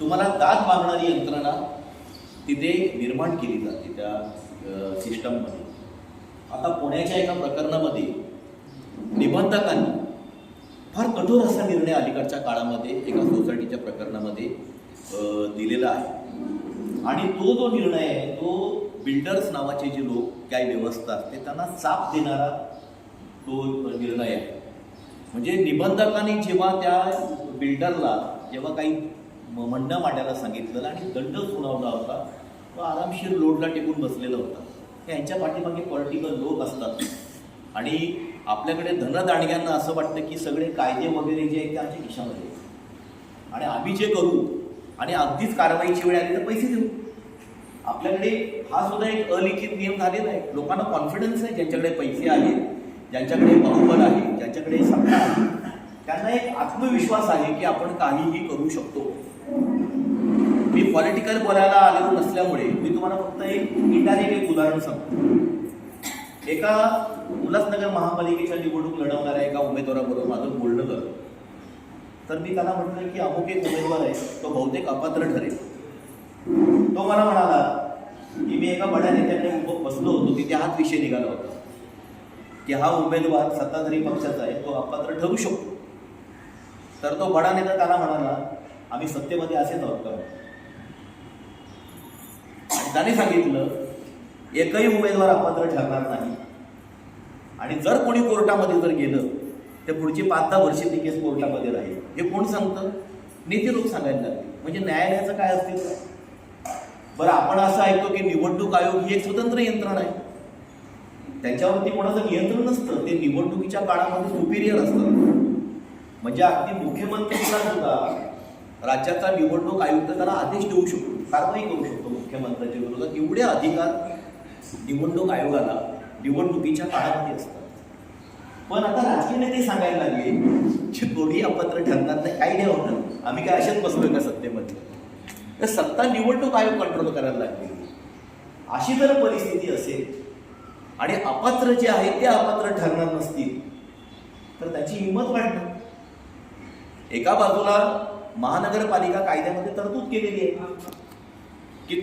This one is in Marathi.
तुम्हाला दाद मागणारी यंत्रणा तिथे निर्माण केली जाते त्या सिस्टममध्ये. आता पुण्याच्या एका प्रकरणामध्ये निबंधकांनी फार कठोर असा निर्णय अलीकडच्या काळामध्ये एका सोसायटीच्या प्रकरणामध्ये दिलेला आहे. आणि तो जो निर्णय आहे तो बिल्डर्स नावाचे जे लोक काही व्यवस्था असते त्यांना चाप देणारा तो निर्णय आहे. म्हणजे निबंधकांनी जेव्हा त्या बिल्डरला जेव्हा काही म्हणणं मांडायला सांगितलं आणि दंड सुनावला होता. तो आरामशीर लोडला टेकून बसलेला होता. यांच्या पाठीमागे पॉलिटिकल लोक असतात. आणि आपल्याकडे धनदांडग्यांना असं वाटतं की सगळे कायदे वगैरे जे आहेत ते आमच्या खिशामध्ये आणि आम्ही जे करू आणि अगदीच कारवाईची वेळ आली तर पैसे देऊ. आपल्याकडे हा सुद्धा एक अलिखित नियम झालेला आहे. लोकांना कॉन्फिडन्स आहे ज्यांच्याकडे पैसे आहेत ज्यांच्याकडे बहुबल आहे ज्यांच्याकडे सत्ता आहे. त्यांना एक आत्मविश्वास आहे की आपण काहीही करू शकतो. मी पॉलिटिकल बोलायला आलेलो नसल्यामुळे मी तुम्हाला फक्त एक इंडायरेक्ट एक उदाहरण सांगतो. एका उल्हासनगर महापालिकेच्या निवडणूक लढवणाऱ्या एका उमेदवाराबरोबर माझं बोलणं झालं. तर मी त्याला म्हटलं की अमुक एक उमेदवार आहे तो बहुतेक अपात्र ठरेल. तो मला म्हणाला की मी एका बड्या नेत्याकडे उभं बसलो होतो तिथे हाच विषय निघाला होता. की हा उमेदवार सत्ताधारी पक्षाचा आहे तो अपात्र ठरू शकतो. तर तो बडा नेता त्याला म्हणाला आम्ही सत्तेमध्ये असेच आहोत का? त्याने सांगितलं एकही उमेदवार अपात्र ठरणार नाही. आणि जर कोणी कोर्टामध्ये जर गेलं तर पुढची पाच दहा वर्षे ती केस कोर्टामध्ये राहील. हे कोण सांगतं? नीती लोक सांगायला लागले. म्हणजे न्यायालयाचं काय अस्तित्व बरं आपण असं ऐकतो की निवडणूक आयोग ही एक स्वतंत्र यंत्रणा आहे. त्यांच्यावरती कोणाचं नियंत्रण नसतं. ते निवडणुकीच्या काळामध्ये सुपिरियर असतं म्हणजे अगदी मुख्यमंत्रीला सुद्धा राज्याचा निवडणूक आयुक्त त्याला आदेश देऊ शकतो कारवाई करू शकतो मुख्यमंत्र्यांच्या विरोधात. एवढे अधिकार निवडणूक आयोगाला निवडणुकीच्या काळामध्ये असतात. पण आता राजकीय नेते सांगायला लागले की दोन्ही अपात्र ठरणार नाही काही नाही होणार. आम्ही काय अशाच बसलोय का सत्तेमध्ये? तर सत्ता निवडणूक आयोग कंट्रोल करायला लागले. अशी जर परिस्थिती असेल आणि अपात्र जे आहेत ते अपात्र ठरणार नसतील तर त्याची हिंमत वाढणार. एका बाजूला महानगरपालिका कायद्यामध्ये तरतूद केलेली आहे.